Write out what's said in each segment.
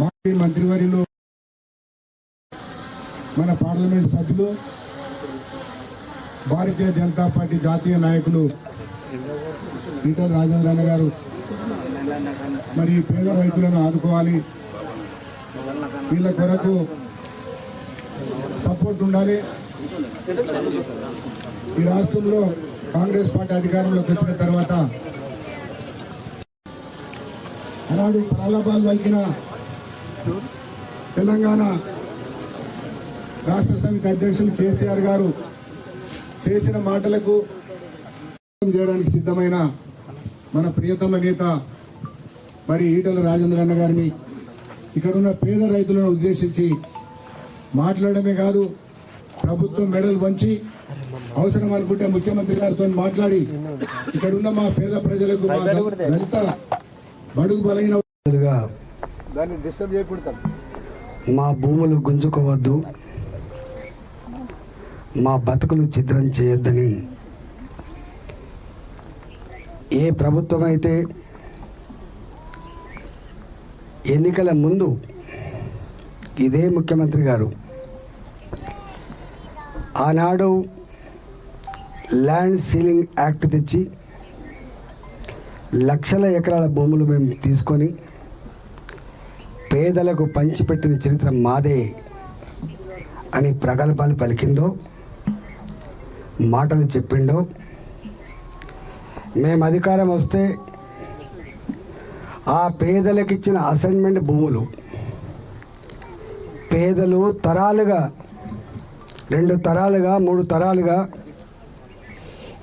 మాజీ మంత్రివర్యులు మన పార్లమెంట్ సభ్యులు భారతీయ జనతా పార్టీ జాతీయ నాయకులు ఈటల రాజేంద్రన్న గారు మరి పేద రైతులను ఆదుకోవాలి. వీళ్ళ కొరకు సపోర్ట్ ఉండాలి. ఈ రాష్ట్రంలో కాంగ్రెస్ పార్టీ అధికారంలోకి వచ్చిన తర్వాత ఆనాడు ప్రలాభాలు పలికిన తెలంగాణ రాష్ట్ర సమితి అధ్యక్షులు కేసీఆర్ గారు చేసిన మాటలకు చేయడానికి సిద్ధమైన మన ప్రియతమ నేత మరి ఈటల రాజేంద్రన్న గారిని ఇక్కడున్న పేద రైతులను ఉద్దేశించి మాట్లాడమే కాదు ప్రభుత్వం మెడలు వంచి అవసరం అనుకుంటే ముఖ్యమంత్రి గారితో మాట్లాడి ఇక్కడున్న మా పేద ప్రజలకు దళిత బడుగు బలైన దాన్ని డిస్టర్బ్ చేయకూడదు. మా భూములు గుంజుకోవద్దు. మా బతుకులు చిత్రం చేయొద్దని. ఏ ప్రభుత్వం అయితే ఎన్నికల ముందు ఇదే ముఖ్యమంత్రి గారు ఆనాడు ల్యాండ్ సీలింగ్ యాక్ట్ తెచ్చి లక్షల ఎకరాల భూములు మేము తీసుకొని పేదలకు పంచిపెట్టిన చరిత్ర మాదే అని ప్రగల్భాలు పలికిందో మాటలు చెప్పిండో మేము అధికారం వస్తే ఆ పేదలకు ఇచ్చిన అసైన్మెంట్ భూములు పేదలు తరాలుగా రెండు తరాలుగా మూడు తరాలుగా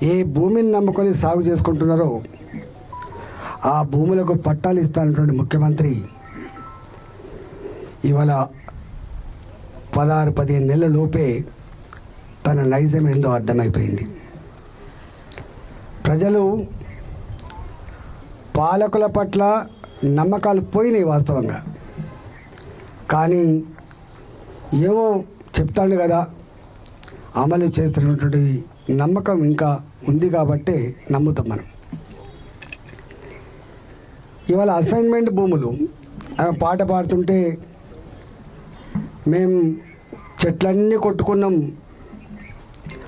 ఏ భూమిని నమ్ముకొని సాగు చేసుకుంటున్నారో ఆ భూములకు పట్టాలు ఇస్తానటువంటి ముఖ్యమంత్రి ఇవాళ పదహారు పదిహేను నెలల లోపే తన నైజం ఏందో అర్థమైపోయింది. ప్రజలు పాలకుల పట్ల నమ్మకాలు పోయినాయి వాస్తవంగా. కానీ ఏమో చెప్తాడు కదా అమలు చేస్తున్నటువంటి నమ్మకం ఇంకా ఉంది కాబట్టి నమ్ముతాం మనం. ఇవాళ అసైన్మెంట్ భూములు పాట పాడుతుంటే మేము చెట్లన్నీ కొట్టుకున్నాం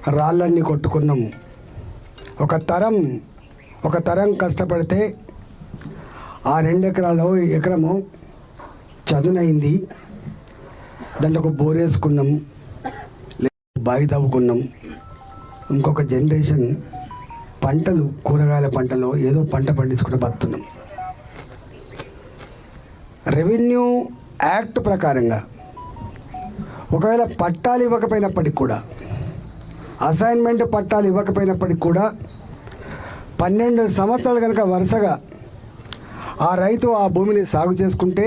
రాళ్ళన్నీ కొట్టుకున్నాం. ఒక తరం ఒక తరం కష్టపడితే ఆ రెండు ఎకరాలు ఎకరము చదునైంది. దాంట్లో ఒక బోరేసుకున్నాం లేదా బావి తవ్వుకున్నాం ఇంకొక జనరేషన్ పంటలు కూరగాయల పంటలో ఏదో పంట పండించుకుంటూ బతున్నాం రెవెన్యూ యాక్ట్ ప్రకారంగా ఒకవేళ పట్టాలు ఇవ్వకపోయినప్పటికి కూడా అసైన్మెంట్ పట్టాలు ఇవ్వకపోయినప్పటికి కూడా పన్నెండు సంవత్సరాలు కనుక వరుసగా ఆ రైతు ఆ భూమిని సాగు చేసుకుంటే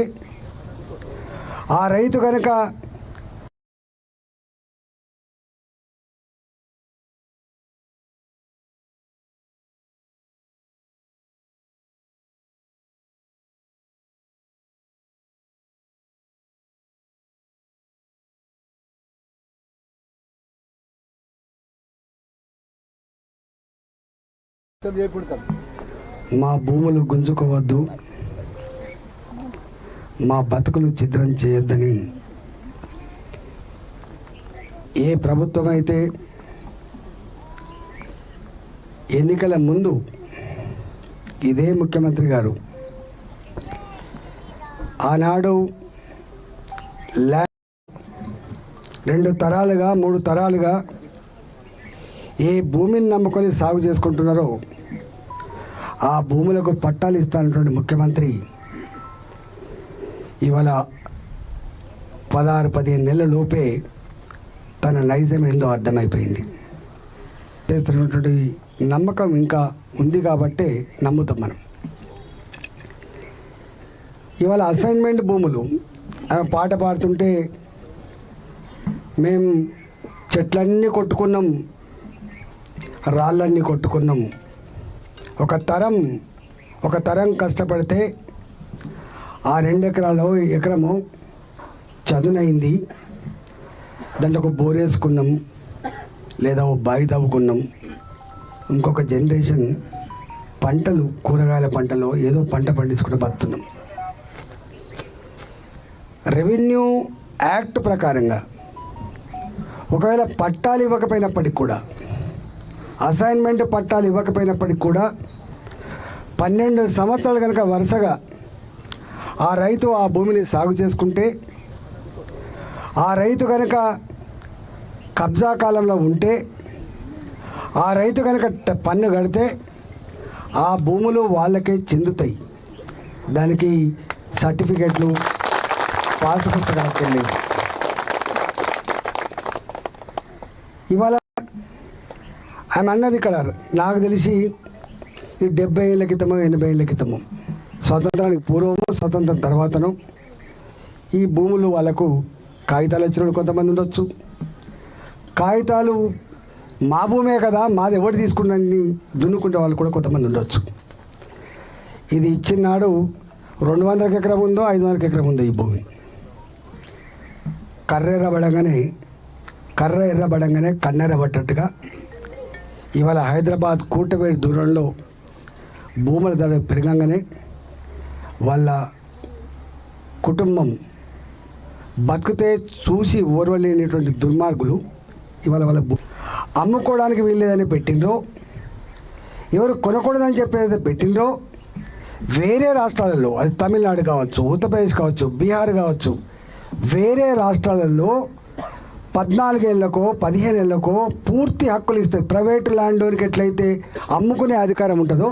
ఆ రైతు కనుక మా భూములు గుంజుకోవద్దు. మా బతుకులు ఛిద్రం చేయొద్దని. ఏ ప్రభుత్వం అయితే ఎన్నికల ముందు ఇదే ముఖ్యమంత్రి గారు ఆనాడు ల్యాండ్ రెండు తరాలుగా మూడు తరాలుగా ఏ భూమిని నమ్ముకొని సాగు చేసుకుంటున్నారో ఆ భూములకు పట్టాలు ఇస్తానటువంటి ముఖ్యమంత్రి ఇవాళ పదహారు పదిహేను నెలల లోపే తన నైజం ఏందో అర్థమైపోయింది. చేస్తున్నటువంటి నమ్మకం ఇంకా ఉంది కాబట్టే నమ్ముతాం మనం. ఇవాళ అసైన్మెంట్ భూములు పాట పాడుతుంటే మేము చెట్లన్నీ కొట్టుకున్నాం రాళ్ళన్నీ కొట్టుకున్నాం. ఒక తరం ఒక తరం కష్టపడితే ఆ రెండు ఎకరాలు ఎకరము చదునైంది. దాంట్లో ఒక బోరేసుకున్నాం లేదా ఒక బావి తవ్వుకున్నాం. ఇంకొక జనరేషన్ పంటలు కూరగాయల పంటలో ఏదో పంట పండించుకుంటూ బతున్నాం రెవెన్యూ యాక్ట్ ప్రకారంగా ఒకవేళ పట్టాలు ఇవ్వకపోయినప్పటికి కూడా అసైన్మెంట్ పట్టాలు ఇవ్వకపోయినప్పటికి కూడా పన్నెండు సంవత్సరాలు కనుక వరుసగా ఆ రైతు ఆ భూమిని సాగు చేసుకుంటే ఆ రైతు కనుక కబ్జా కాలంలో ఉంటే ఆ రైతు కనుక పన్ను కడితే ఆ భూములు వాళ్ళకే చెందుతాయి. దానికి సర్టిఫికెట్లు పాస్ పుస్తకాలకు ఇవాళ ఆమె అన్నది ఇక్కడ. నాకు తెలిసి ఈ డెబ్బై ఏళ్ళ క్రితము ఎనభై ఏళ్ళ క్రితము స్వతంత్రానికి పూర్వము స్వతంత్రం తర్వాతను ఈ భూములు వాళ్ళకు కాగితాలు వచ్చిన కొంతమంది ఉండొచ్చు. కాగితాలు మా భూమే కదా మాది ఎవరు తీసుకున్నది దున్నుకుంటే వాళ్ళు కూడా కొంతమంది ఉండొచ్చు. ఇది ఇచ్చిన నాడు రెండు వందల ఎకరం ఉందో ఐదు వందల ఎకరం ఉందో ఈ భూమి. కర్ర ఎర్రబడంగానే కర్ర ఎర్రబడంగానే కన్నెర్రబట్టట్టుగా ఇవాళ హైదరాబాద్ కూటవేడి దూరంలో భూముల ధర పెరగంగానే వాళ్ళ కుటుంబం బతికితే చూసి ఓర్వలేనటువంటి దుర్మార్గులు ఇవాళ వాళ్ళ అమ్ముకోవడానికి వీల్లేదని పెట్టిండ్రో ఎవరు కొనకూడదని చెప్పేది పెట్టిండ్రో వేరే రాష్ట్రాలలో అది తమిళనాడు కావచ్చు ఉత్తరప్రదేశ్ కావచ్చు బీహార్ కావచ్చు వేరే రాష్ట్రాలలో పద్నాలుగేళ్ళకో పదిహేనేళ్ళకో పూర్తి హక్కులు ఇస్తాయి ప్రైవేటు ల్యాండ్ ఓనర్కి ఎట్లయితే అమ్ముకునే అధికారం ఉంటుందో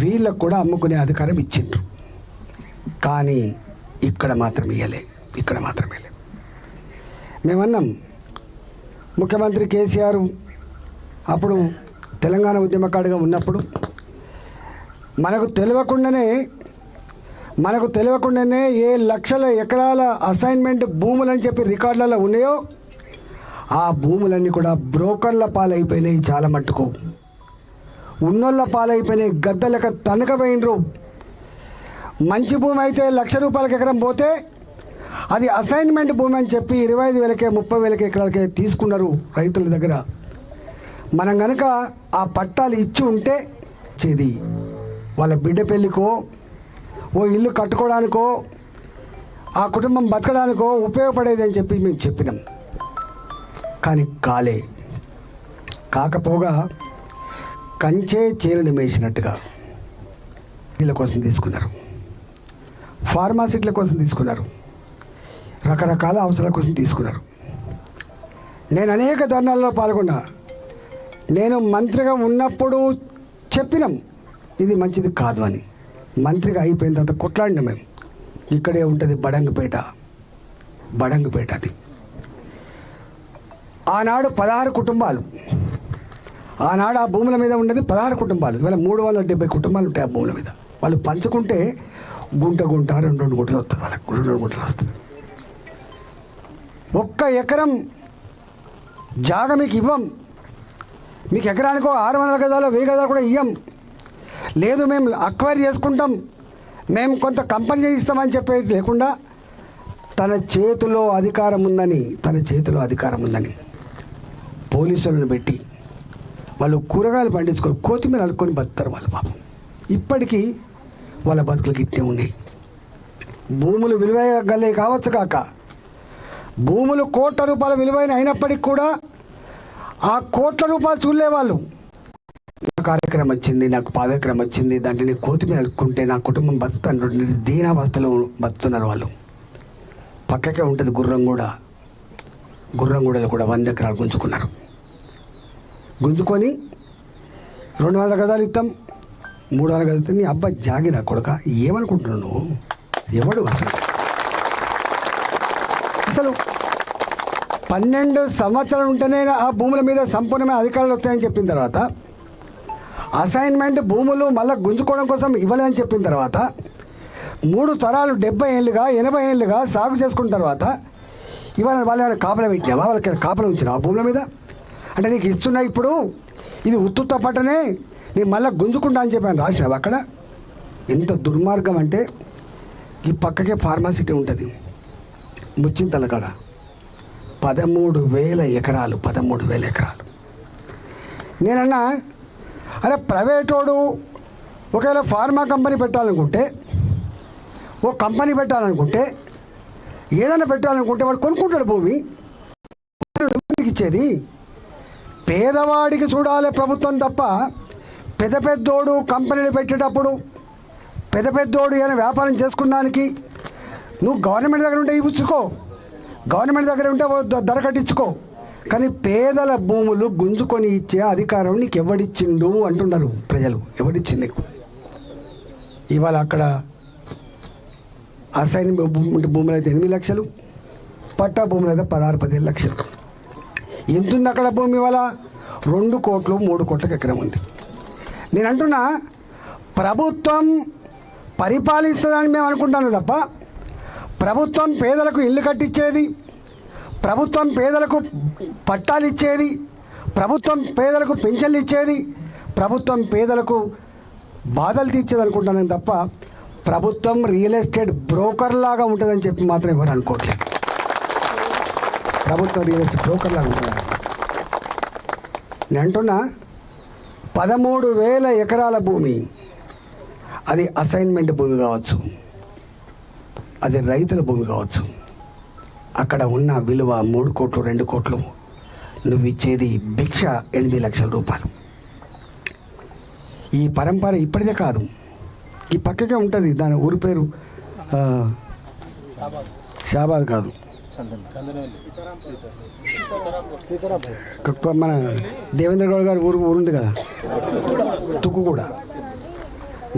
వీళ్ళకు కూడా అమ్ముకునే అధికారం ఇచ్చిండ్రు. కానీ ఇక్కడ మాత్రం ఇయ్యలే ఇక్కడ మాత్రం ఇయ్యలే. మేమన్నాం ముఖ్యమంత్రి కేసీఆర్ అప్పుడు తెలంగాణ ఉద్యమకాడిగా ఉన్నప్పుడు మనకు తెలియకుండానే మనకు తెలియకుండానే ఏ లక్షల ఎకరాల అసైన్మెంట్ భూములని చెప్పి రికార్డులలో ఉన్నాయో ఆ భూములన్నీ కూడా బ్రోకర్ల పాలైపోయినాయి చాలా మట్టుకు ఉన్నోళ్ళ పాలైపోయినాయి గద్దలక తనకపోయినరు మంచి భూమి అయితే లక్ష రూపాయలకి ఎకరం పోతే అది అసైన్మెంట్ భూమి అని చెప్పి ఇరవై ఐదు వేలకే ముప్పై వేలకి ఎకరాలకే తీసుకున్నారు రైతుల దగ్గర. మనం కనుక ఆ పట్టాలు ఇచ్చి ఉంటే చేది. వాళ్ళ బిడ్డ పెళ్ళికో ఓ ఇల్లు కట్టుకోవడానికో ఆ కుటుంబం బతకడానికో ఉపయోగపడేది అని చెప్పి మేము చెప్పినాం. కానీ కాలే. కాకపోగా కంచే చీరని మేసినట్టుగా వీళ్ళ కోసం తీసుకున్నారు. ఫార్మాసిటీల కోసం తీసుకున్నారు. రకరకాల అవసరాల కోసం తీసుకున్నారు. నేను అనేక ధర్నాల్లో పాల్గొన్నా. నేను మంత్రిగా ఉన్నప్పుడు చెప్పినాం ఇది మంచిది కాదు అని. మంత్రిగా అయిపోయిన తర్వాత కొట్లాడినాం మేము. ఇక్కడే ఉంటుంది బడంగపేట. బడంగపేట అది. ఆనాడు పదహారు కుటుంబాలు. ఆనాడు ఆ భూముల మీద ఉండేది పదహారు కుటుంబాలు. ఇవాళ మూడు వందల డెబ్బై కుటుంబాలు ఉంటాయి ఆ భూముల మీద. వాళ్ళు పంచుకుంటే గుంట గుంట రెండు రెండు గుంటలు వస్తుంది. వాళ్ళకి రెండు రెండు గుంటలు వస్తుంది. ఒక్క ఎకరం జాగ మీకు ఇవ్వం. మీకు ఎకరానికో ఆరు వందల గదాలు వెయ్యి గదాలు కూడా ఇవ్వం లేదు మేము అక్వైర్ చేసుకుంటాం. మేము కొంత కంపెనీ ఇస్తామని చెప్పేది లేకుండా తన చేతిలో అధికారం ఉందని తన చేతిలో అధికారం ఉందని పోలీసులను పెట్టి వాళ్ళు కూరగాయలు పండించుకొని కొత్తిమీర అడుక్కొని బతుకుతారు వాళ్ళ పాపం. ఇప్పటికీ వాళ్ళ బతుకులకి గిట్టే ఉన్నాయి. భూములు విలువగలే కావచ్చు కాక భూములు కోట్ల రూపాయల విలువైన అయినప్పటికీ కూడా ఆ కోట్ల రూపాయలు చూడలే వాళ్ళు నా కార్యక్రమం వచ్చింది నాకు పాదక్రమం వచ్చింది దాంట్లో నేను కోతిమీర అడుక్కుంటే నా కుటుంబం బతుకుతాను. దీనావస్థలో బతుకుతున్నారు వాళ్ళు. పక్కకే ఉంటుంది గుర్రం కూడా. గుర్రం కూడా కూడా వంద ఎకరాలు గుంజుకున్నారు. గుంజుకొని రెండు వందల గదాలు ఇస్తాం మూడు వందల గదాలు ఇస్తాం నీ అబ్బాయి జాగిన కొడుక ఏమనుకుంటున్నావు నువ్వు? ఎవడు అసలు? అసలు పన్నెండు సంవత్సరాలు ఉంటేనే ఆ భూముల మీద సంపూర్ణమైన అధికారులు వస్తాయని చెప్పిన తర్వాత అసైన్మెంట్ భూములు మళ్ళీ గుంజుకోవడం కోసం ఇవ్వలేదని చెప్పిన తర్వాత మూడు తరాలు డెబ్బై ఏళ్ళుగా ఎనభై ఏళ్ళుగా సాగు చేసుకున్న తర్వాత ఇవాళ వాళ్ళు కాపలం ఇచ్చావా వాళ్ళకి కాపలం ఇచ్చినావా భూముల మీద? అంటే నీకు ఇస్తున్నా ఇప్పుడు? ఇది ఉత్తుత్త పట్టనే? నేను మళ్ళీ గుంజుకుంటా అని చెప్పాను. రాసినావు అక్కడ? ఎంత దుర్మార్గం అంటే ఈ పక్కకే ఫార్మాసిటీ ఉంటుంది. ముచ్చింతల కాడ. పదమూడు వేల ఎకరాలు పదమూడు వేల ఎకరాలు. నేనన్నా అరే ప్రైవేటోడు ఒకవేళ ఫార్మా కంపెనీ పెట్టాలనుకుంటే ఓ కంపెనీ పెట్టాలనుకుంటే ఏదైనా పెట్టాలనుకుంటే వాడు కొనుక్కుంటాడు భూమి. ఇచ్చేది? పేదవాడికి చూడాలి ప్రభుత్వం తప్ప పెద్ద పెద్దోడు కంపెనీలు పెట్టేటప్పుడు పెద్ద పెద్దోడు ఏమైనా వ్యాపారం చేసుకున్నానికి నువ్వు గవర్నమెంట్ దగ్గర ఉంటే ఇవ్వచ్చుకో. గవర్నమెంట్ దగ్గర ఉంటే ద- ధర కట్టించుకో. కానీ పేదల భూములు గుంజుకొని ఇచ్చే అధికారం నీకు ఎవడిచ్చిండు అంటున్నారు ప్రజలు. ఎవడిచ్చిండు నీకు? ఇవాళ అక్కడ అసైన్ భూములు అయితే ఎనిమిది లక్షలు పట్టా భూములు అయితే పదహారు పదిహేను లక్షలు. ఎంతుంది అక్కడ భూమి ఇవాళ? రెండు కోట్లు మూడు కోట్లకు ఎకరం ఉంది. నేను అంటున్నా ప్రభుత్వం పరిపాలిస్తుందని మేము అనుకుంటాను తప్ప ప్రభుత్వం పేదలకు ఇల్లు కట్టించేది ప్రభుత్వం పేదలకు పట్టాలు ఇచ్చేది ప్రభుత్వం పేదలకు పెన్షన్లు ఇచ్చేది ప్రభుత్వం పేదలకు బాధలు తీర్చేది అనుకుంటాను తప్ప ప్రభుత్వం రియల్ ఎస్టేట్ బ్రోకర్ లాగా ఉంటుందని చెప్పి మాత్రం ఎవరు అనుకోవట్లేదు. ప్రభుత్వ రియల్ బ్రోకర్లు అంటున్నారు ఉంటుంది నేను అంటున్నా పదమూడు వేల ఎకరాల భూమి అది అసైన్మెంట్ భూమి కావచ్చు. అది రైతుల భూమి కావచ్చు. అక్కడ ఉన్న విలువ మూడు కోట్లు రెండు కోట్లు. నువ్వు ఇచ్చేది భిక్ష ఎనిమిది లక్షల రూపాయలు. ఈ పరంపర ఇప్పటిదే కాదు. ఈ పక్కకే ఉంటుంది దాని ఊరి పేరు షాబాద్ కాదు. మన దేవేంద్ర గౌడ్ గారి ఊరు ఊరుంది కదా తుక్కు కూడా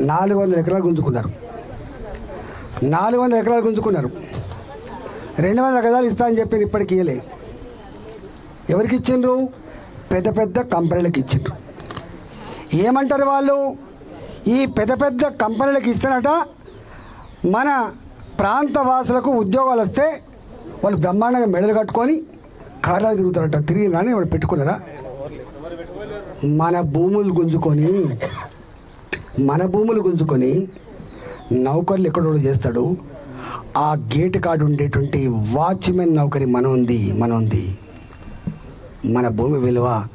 నాలుగు వందల ఎకరాలు గుంజుకున్నారు నాలుగు వందల ఎకరాలు గుంజుకున్నారు రెండు వందల గదాలు ఇస్తా అని చెప్పి ఇప్పటికి ఇయ్యలే ఎవరికి ఇచ్చిండ్రు పెద్ద పెద్ద కంపెనీలకు ఇచ్చిండ్రు ఏమంటారు వాళ్ళు ఈ పెద్ద పెద్ద కంపెనీలకు ఇస్తానట మన ప్రాంత వాసులకు ఉద్యోగాలు వస్తే వాళ్ళు బ్రహ్మాండంగా మెడలు కట్టుకొని కార్లు తిరుగుతారట. తిరిగి రాని వాళ్ళు పెట్టుకున్నారా? మన భూములు గుంజుకొని మన భూములు గుంజుకొని నౌకర్లు ఎక్కడోడు చేస్తాడు? ఆ గేట్ కాడు ఉండేటువంటి వాచ్మెన్ నౌకరి మన ఉంది మన ఉంది. మన భూమి విలువ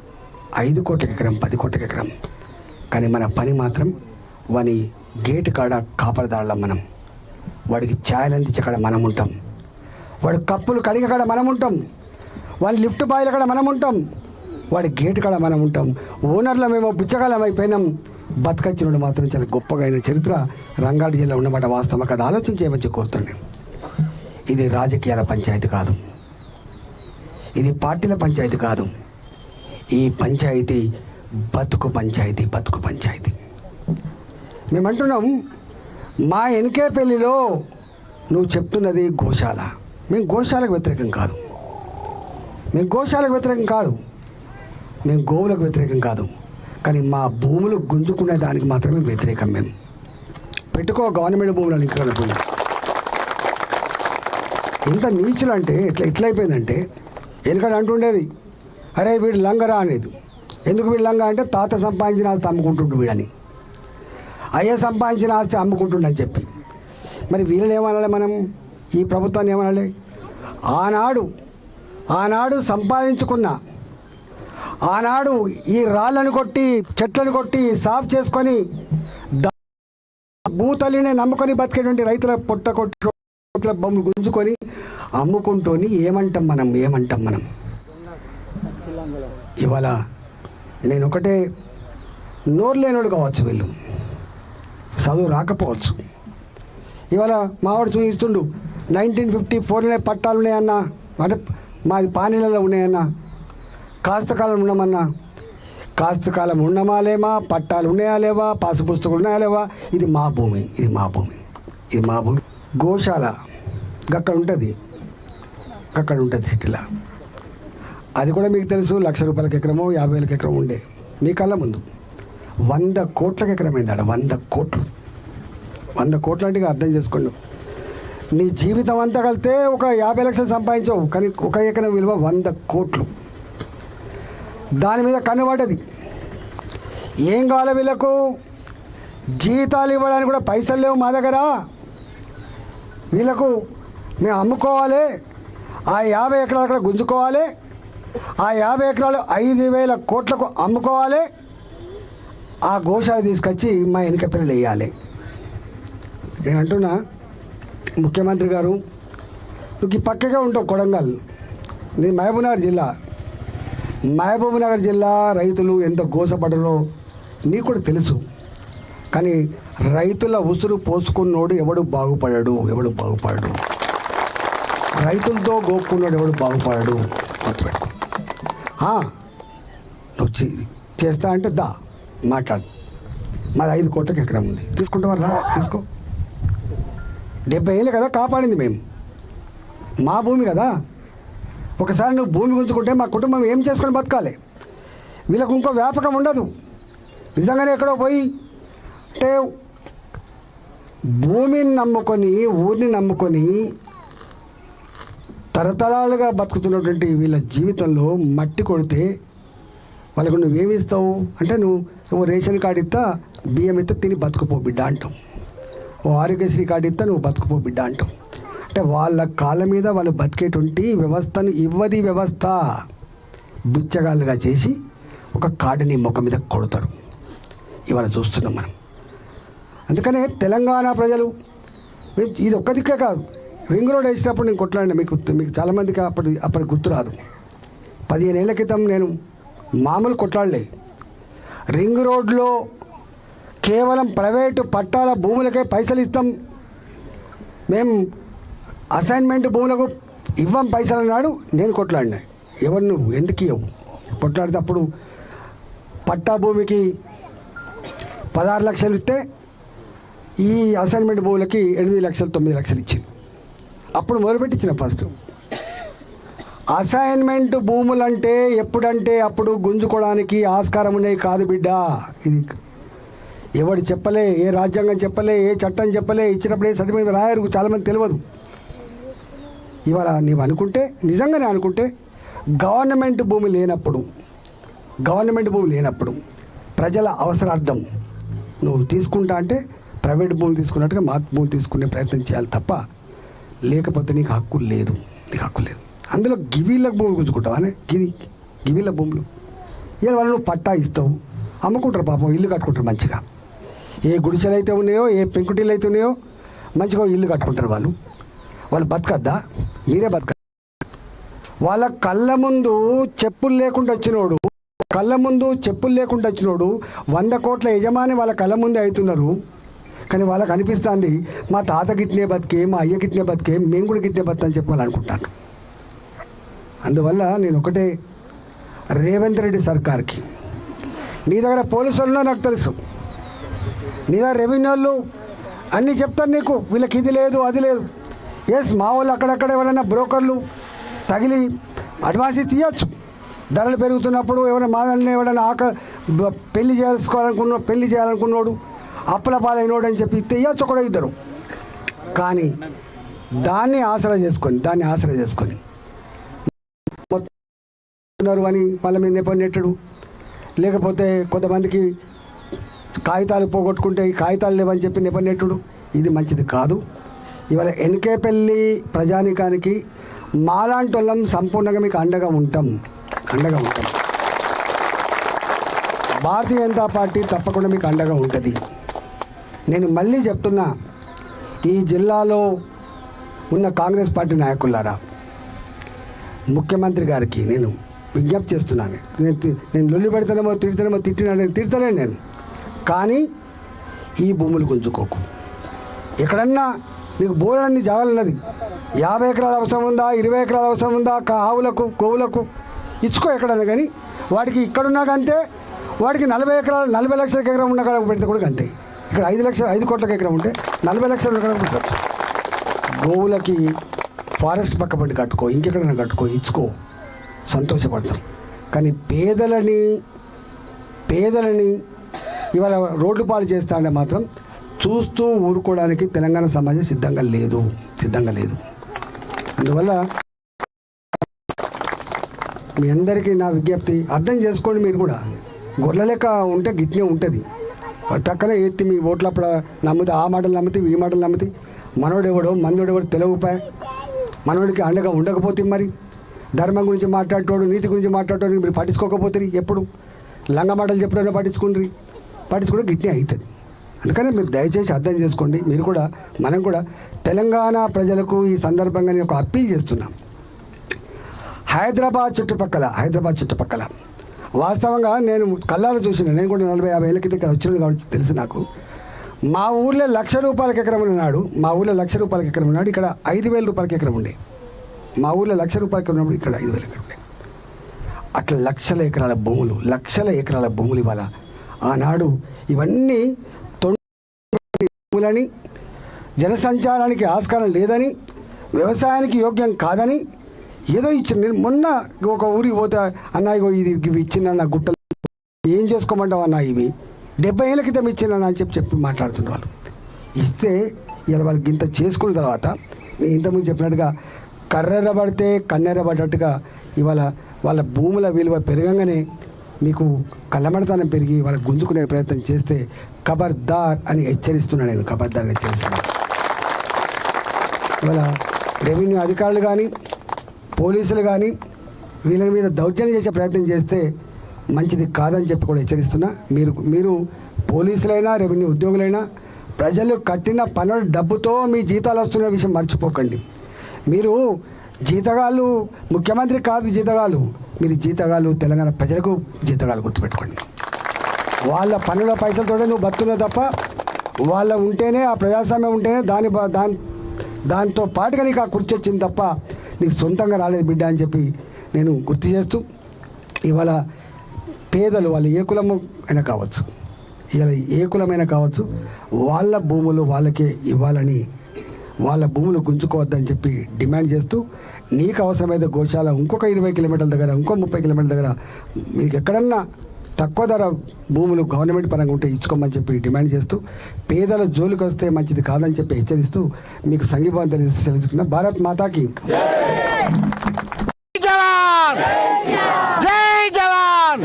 ఐదు కోట్ల ఎకరం పది కోట్ల ఎకరం. కానీ మన పని మాత్రం వాని గేట్ కాడ కాపలదాళ్ళం మనం. వాడికి ఛాయలు అందించే కాడ మనం ఉంటాం. వాడు కప్పులు కడిగే కాడ మనం ఉంటాం. వాడి లిఫ్ట్ బాయ్లు కాడ మనం ఉంటాం. వాడి గేటు కాడ మనం ఉంటాం. ఓనర్ల మేము పుచ్చకాలం అయిపోయినాం. బతకచ్చినోడు మాత్రం చాలా గొప్పగా అయిన చరిత్ర రంగారెడ్డి జిల్లా ఉన్నమాట వాస్తవం. కదా ఆలోచించేయమని కోరుతున్నాను ఇది రాజకీయాల పంచాయతీ కాదు. ఇది పార్టీల పంచాయతీ కాదు. ఈ పంచాయతీ బతుకు పంచాయతీ బతుకు పంచాయతీ. మేమంటున్నాం మా ఎన్కే పెళ్ళిలో నువ్వు చెప్తున్నది గోశాల. మేము గోశాలకు వ్యతిరేకం కాదు. మేము గోశాలకు వ్యతిరేకం కాదు. మేము గోవులకు వ్యతిరేకం కాదు. కానీ మా భూములు గుంజుకునే దానికి మాత్రమే వ్యతిరేకం మేము పెట్టుకో గవర్నమెంట్ భూములు ఇంకా భూమి ఎంత నీచులు అంటే ఇట్లా ఇట్లా అయిపోయిందంటే ఎందుకంటే అంటుండేది అరే వీడు లంగరా అనేది. ఎందుకు వీడు లంగ అంటే తాత సంపాదించిన ఆస్తి అమ్ముకుంటుండు వీడని. అయ్యే సంపాదించిన ఆస్తి అమ్ముకుంటుండని చెప్పి. మరి వీళ్ళని ఏమనాలి మనం? ఈ ప్రభుత్వాన్ని ఏమనాలి? ఆనాడు ఆనాడు సంపాదించుకున్న ఆనాడు ఈ రాళ్ళను కొట్టి చెట్లను కొట్టి సాఫ్ చేసుకొని భూతల్లిని నమ్ముకొని బతికేటువంటి రైతుల పొట్ట కొట్టి రైతుల బొమ్మలు గుంజుకొని అమ్ముకుంటూని ఏమంటాం మనం ఏమంటాం మనం? ఇవాళ నేను ఒకటే నోరు లేనోడు కావచ్చు వీళ్ళు. చదువు రాకపోవచ్చు. ఇవాళ మావాడు చూపిస్తుండు నైన్టీన్ ఫిఫ్టీ ఫోర్లోనే పట్టాలు ఉన్నాయన్నా అంటే మాది పానీలలో ఉన్నాయన్నా కాస్త కాలం ఉన్నామన్నా. కాస్త కాలం ఉన్నామా లేమా? పట్టాలు ఉన్నాయా లేవా? పాసు పుస్తకాలు ఉన్నాయా లేవా? ఇది మా భూమి ఇది మా భూమి ఇది మా భూమి. గోశాల అక్కడ ఉంటుంది. అక్కడ ఉంటుంది సిటీలో. అది కూడా మీకు తెలుసు లక్ష రూపాయలకి ఎకరమో యాభై వేలకి ఎకరం ఉండే. మీ కళ్ళ ముందు. వంద కోట్లకి ఎకరమైంది ఆడ వంద కోట్లు. వంద కోట్లు అంటే అర్థం చేసుకోండి. నీ జీవితం అంతా కలితే ఒక యాభై లక్షలు సంపాదించవు. కానీ ఒక ఎకరం విలువ వంద కోట్లు. దాని మీద కన్నుపడ్డది. ఏం కావాలి వీళ్ళకు? జీతాలు ఇవ్వడానికి కూడా పైసలు లేవు మా దగ్గర. వీళ్ళకు మేము అమ్ముకోవాలి. ఆ యాభై ఎకరాలు అక్కడ గుంజుకోవాలి. ఆ యాభై ఎకరాలు ఐదు వేల కోట్లకు అమ్ముకోవాలి. ఆ గోశాల తీసుకొచ్చి మా వెనుక పిల్లలు వేయాలి నేను అంటున్నా ముఖ్యమంత్రి గారు. నువ్వు ఈ పక్కగా ఉంటావు కొడంగల్. ఇది మహబూబ్నగర్ జిల్లా. మహబూబ్నగర్ జిల్లా రైతులు ఎంత గోసపడరో నీకు కూడా తెలుసు. కానీ రైతుల ఉసురు పోసుకున్నోడు ఎవడు బాగుపడడు ఎవడు బాగుపడడు. రైతులతో గోక్కున్నాడు ఎవడు బాగుపడడు. గుర్తుపెట్టుకో. నువ్వు చే- చేస్తా అంటే దా మాట్లాడు. మాది ఐదు కోట్లకి ఎకరం ఉంది. తీసుకుంటావా రా? తీసుకో. డెబ్బై ఏళ్ళు కదా కాపాడింది మేము. మా భూమి కదా. ఒకసారి నువ్వు భూమి గుంజుకుంటే మా కుటుంబం ఏం చేసుకొని బతకాలి? వీళ్ళకు ఇంకో వ్యాపకం ఉండదు. నిజంగానే ఎక్కడో పోయి అంటే భూమిని నమ్ముకొని ఊరిని నమ్ముకొని తరతరాలుగా బతుకుతున్నటువంటి వీళ్ళ జీవితంలో మట్టి కొడితే వాళ్ళకు నువ్వేమిస్తావు అంటే నువ్వు నువ్వు రేషన్ కార్డు ఇస్తా బియ్యం ఇస్తా తిని బతుకుపో బిడ్డ అంటావు ఓ ఆరోగ్యశ్రీ కార్డు ఇస్తే నువ్వు బతుకుపో బిడ్డ అంటావు. అంటే వాళ్ళ కాళ్ళ మీద వాళ్ళు బతికేటువంటి వ్యవస్థను ఇవ్వది వ్యవస్థ. బిచ్చగాళ్ళుగా చేసి ఒక కార్డుని ముఖం మీద కొడతారు. ఇవాళ చూస్తున్నాం మనం. అందుకనే తెలంగాణ ప్రజలు ఇది ఒక్క దిక్కే కాదు. రింగ్ రోడ్ వేసినప్పుడు నేను కొట్లాడిన మీకు మీకు చాలామందికి అప్పటి అప్పటి గుర్తు రాదు. పదిహేను ఏళ్ళ క్రితం నేను మామూలు కొట్లాడలే. రింగ్ రోడ్లో కేవలం ప్రైవేటు పట్టాల భూములకే పైసలు ఇస్తాం. మేము అసైన్మెంట్ భూములకు ఇవ్వం పైసలు అన్నాడు. నేను కొట్లాడినా. ఎవరు నువ్వు? ఎందుకు ఇవ్వవు కొట్లాడితే అప్పుడు పట్టా భూమికి పదహారు లక్షలు ఇస్తే ఈ అసైన్మెంట్ భూములకి ఎనిమిది లక్షలు తొమ్మిది లక్షలు ఇచ్చింది అప్పుడు మొదలుపెట్టించిన ఫస్ట్. అసైన్మెంట్ భూములంటే ఎప్పుడంటే అప్పుడు గుంజుకోవడానికి ఆస్కారం ఉన్నాయి కాదు బిడ్డ. ఇది ఎవడు చెప్పలే ఏ రాజ్యాంగం చెప్పలే ఏ చట్టం చెప్పలే ఇచ్చినప్పుడు ఏ సర్టిఫికేట్ రాయరు చాలామంది తెలియదు. ఇవాళ నీవు అనుకుంటే నిజంగానే అనుకుంటే గవర్నమెంట్ భూమి లేనప్పుడు గవర్నమెంట్ భూమి లేనప్పుడు ప్రజల అవసరార్థం నువ్వు తీసుకుంటా అంటే ప్రైవేట్ భూమి తీసుకున్నట్టుగా మా భూమి తీసుకునే ప్రయత్నం చేయాలి తప్ప లేకపోతే నీకు హక్కు లేదు. నీకు హక్కు లేదు. అందులో గివీళ్ళకు భూములు అనే? గివి గివీళ్ళ భూములు. ఇవాళ వాళ్ళు నువ్వు పట్టా ఇస్తావు అమ్ముకుంటారు పాపం ఇల్లు కట్టుకుంటారు మంచిగా. ఏ గుడిసెలు అయితే ఉన్నాయో ఏ పెంకుటీలు అయితే ఉన్నాయో మంచిగా ఇల్లు కట్టుకుంటారు వాళ్ళు. వాళ్ళు బతకద్దా? మీరే బతక. వాళ్ళ కళ్ళ ముందు చెప్పులు లేకుండా వచ్చినోడు కళ్ళ ముందు చెప్పులు లేకుండా వచ్చినోడు వంద కోట్ల యజమాని వాళ్ళ కళ్ళ ముందే అవుతున్నారు. కానీ వాళ్ళకి అనిపిస్తుంది మా తాత గిట్నే బతికే మా అయ్య గిట్నే బతికే మేము కూడా గిట్నే బతుకు చెప్పాలనుకుంటాను అందువల్ల నేను ఒకటే రేవంత్ రెడ్డి సర్కార్కి. నీ దగ్గర పోలీసు నాకు తెలుసు. నీదా రెవెన్యూ వాళ్ళు అన్నీ చెప్తాను నీకు వీళ్ళకి ఇది లేదు అది లేదు. ఎస్ మా వాళ్ళు అక్కడక్కడ ఎవరైనా బ్రోకర్లు తగిలి అడ్వాన్స్ తీయచ్చు. ధరలు పెరుగుతున్నప్పుడు ఎవరైనా మాదల్ని ఎవరైనా ఆక బ- పెళ్ళి చేసుకోవాలనుకున్న పెళ్ళి చేయాలనుకున్నాడు అప్పుల పాలైనోడు అని చెప్పి తీయచ్చు ఒకడు ఇద్దరు. కానీ దాన్ని ఆసరా చేసుకొని దాన్ని ఆసరా చేసుకొని ఉన్నారు అని వాళ్ళ మీద నెట్టడు. లేకపోతే కొంతమందికి కాగితాలు పోగొట్టుకుంటే ఈ కాగితాలు లేవని చెప్పి నెపనెట్టుడు ఇది మంచిది కాదు. ఇవాళ ఎన్కేపల్లి ప్రజానికానికి మాలాంటి వాళ్ళం సంపూర్ణంగా మీకు అండగా ఉంటాం. అండగా ఉంటాం. భారతీయ జనతా పార్టీ తప్పకుండా మీకు అండగా ఉంటుంది. నేను మళ్ళీ చెప్తున్నా ఈ జిల్లాలో ఉన్న కాంగ్రెస్ పార్టీ నాయకులారా ముఖ్యమంత్రి గారికి నేను విజ్ఞప్తి చేస్తున్నాను. నేను నేను లొల్లి పెడతానేమో తిడతానేమో తిట్టినా నేను తిడతానే నేను. కానీ ఈ భూములు గుంజుకోకు. ఎక్కడన్నా మీకు బోరన్ని జాగాలన్నది యాభై ఎకరాల అవసరం ఉందా? ఇరవై ఎకరాల అవసరం ఉందా? ఆవులకు గోవులకు ఇచ్చుకో ఎక్కడన్నా కానీ. వాడికి ఇక్కడున్నా కంటే వాడికి నలభై ఎకరాలు నలభై లక్షల ఎకరం ఉన్న కాడ పెడితే కూడా అంతే ఇక్కడ ఐదు లక్షల ఐదు కోట్ల ఎకరం ఉంటే నలభై లక్షల ఎకరం కాడ పెట్టచ్చు గోవులకి ఫారెస్ట్ పక్క పడి కట్టుకో ఇంకెక్కడైనా కట్టుకో ఇచ్చుకో. సంతోషపడతాం. కానీ పేదలని పేదలని ఇవాళ రోడ్లు పాలు చేస్తా అంటే మాత్రం చూస్తూ ఊరుకోవడానికి తెలంగాణ సమాజం సిద్ధంగా లేదు సిద్ధంగా లేదు. అందువల్ల మీ అందరికీ నా విజ్ఞప్తి అర్థం చేసుకోండి మీరు కూడా. గొర్రెల లెక్క ఉంటే గిట్లే ఉంటుంది. టక్కనే ఎత్తి మీ ఓట్లప్పుడు నమ్మితే ఆ మాటలు నమ్మితే ఈ మాటలు నమ్మితే మనోడెవడో మందుడెవడో మందోడు తెలియపాయ మనోడికి అండగా ఉండకపోతే మరి. ధర్మం గురించి మాట్లాడేటోడు నీతి గురించి మాట్లాడేటోడు మీరు పట్టించుకోకపోతే ఎప్పుడు? లంగ మాటలు చెప్పడైనా పట్టించుకుండ్రి. పట్టించుకుంటే గిట్నే అవుతుంది అందుకని మీరు దయచేసి అర్థం చేసుకోండి. మీరు కూడా మనం కూడా తెలంగాణ ప్రజలకు ఈ సందర్భంగా నేను ఒక అప్పీల్ చేస్తున్నాం. హైదరాబాద్ చుట్టుపక్కల హైదరాబాద్ చుట్టుపక్కల. వాస్తవంగా నేను కల్లాలు చూసిన నేను కూడా నలభై యాభై ఏళ్ళ కింద ఇక్కడ వచ్చినది కాబట్టి తెలుసు నాకు. మా ఊర్లో లక్ష రూపాయలకి ఎకరం ఉన్నాడు మా ఊర్లో లక్ష రూపాయలకి ఎకరం ఉన్నాడు ఇక్కడ ఐదు వేల రూపాయలకి ఎకరం ఉండే. మా ఊర్లో లక్ష రూపాయలకి ఉన్నప్పుడు ఇక్కడ ఐదు వేల ఎకరం ఉండే. అట్లా లక్షల ఎకరాల భూములు లక్షల ఎకరాల భూములు ఇవాళ ఆనాడు ఇవన్నీ తొండని భూములని జనసంచారానికి ఆస్కారం లేదని వ్యవసాయానికి యోగ్యం కాదని ఏదో ఇచ్చిన. నేను మొన్న ఒక ఊరికి పోతే అన్నాయిగో ఇది ఇవి ఇచ్చిన నా గుట్టలు ఏం చేసుకోమంటావు అన్నా ఇవి? డెబ్బై ఏళ్ళ క్రితం ఇచ్చిన అని చెప్పి చెప్పి మాట్లాడుతున్న వాళ్ళు. ఇస్తే ఇలా వాళ్ళకి ఇంత చేసుకున్న తర్వాత నేను ఇంతకుముందు చెప్పినట్టుగా కర్రెర పడితే కన్నెర పడ్డట్టుగా ఇవాళ వాళ్ళ భూముల విలువ పెరగంగానే మీకు కళ్ళమడతనం పెరిగి వాళ్ళ గుంజుకునే ప్రయత్నం చేస్తే ఖబర్దార్ అని హెచ్చరిస్తున్నాను నేను ఖబర్దార్ హెచ్చరిస్తున్నాను ఇవాళ రెవెన్యూ అధికారులు కానీ పోలీసులు కానీ వీళ్ళ మీద దౌర్జన్యం చేసే ప్రయత్నం చేస్తే మంచిది కాదని చెప్పి కూడా హెచ్చరిస్తున్నా. మీరు మీరు పోలీసులైనా రెవెన్యూ ఉద్యోగులైనా ప్రజలు కట్టిన పనుల డబ్బుతో మీ జీతాలు వస్తున్న విషయం మర్చిపోకండి. మీరు జీతగాళ్ళు ముఖ్యమంత్రి కాదు జీతగాళ్ళు. మీరు జీతగాళ్ళు తెలంగాణ ప్రజలకు జీతగాళ్ళు గుర్తుపెట్టుకోండి. వాళ్ళ పనుల పైసలతోనే నువ్వు బతున్నావు తప్ప వాళ్ళ ఉంటేనే ఆ ప్రజాస్వామ్యం ఉంటేనే దాని బ- దాని దాంతో పాటుగా నీకు ఆ కుర్చీ వచ్చింది తప్ప నీకు సొంతంగా రాలేదు బిడ్డ అని చెప్పి నేను గుర్తు చేస్తూ ఇవాళ పేదలు వాళ్ళు ఏ కులము అయినా కావచ్చు ఇలా ఏ కులమైనా కావచ్చు వాళ్ళ భూములు వాళ్ళకే ఇవ్వాలని వాళ్ళ భూములు గుంజుకోవద్దని చెప్పి డిమాండ్ చేస్తూ నీకు అవసరమైతే గోశాల ఇంకొక ఇరవై కిలోమీటర్ల దగ్గర ఇంకో ముప్పై కిలోమీటర్ల దగ్గర మీకు ఎక్కడన్నా తక్కువ ధర భూములు గవర్నమెంట్ పరంగా ఉంటే ఇచ్చుకోమని చెప్పి డిమాండ్ చేస్తూ పేదల జోలికి వస్తే మంచిది కాదని చెప్పి హెచ్చరిస్తూ మీకు సంఘీభావం తెలియజేస్తూ సెలవుతున్నా భారత్ మాతాకి. జవాన్! జై జవాన్!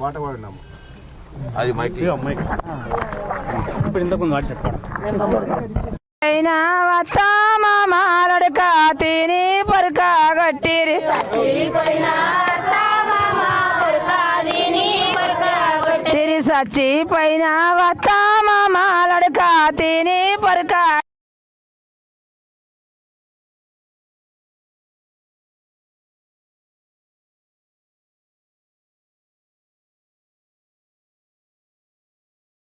పాట పాడినాము. అది మైక్. ఇప్పుడు ఇంతకుముందు వాడి చెప్పాడు అయినా వత్తా మామాలడక తిని పరక గట్టిరి. తిరి సచ్చి పైన వత్తా మామాలడక తిని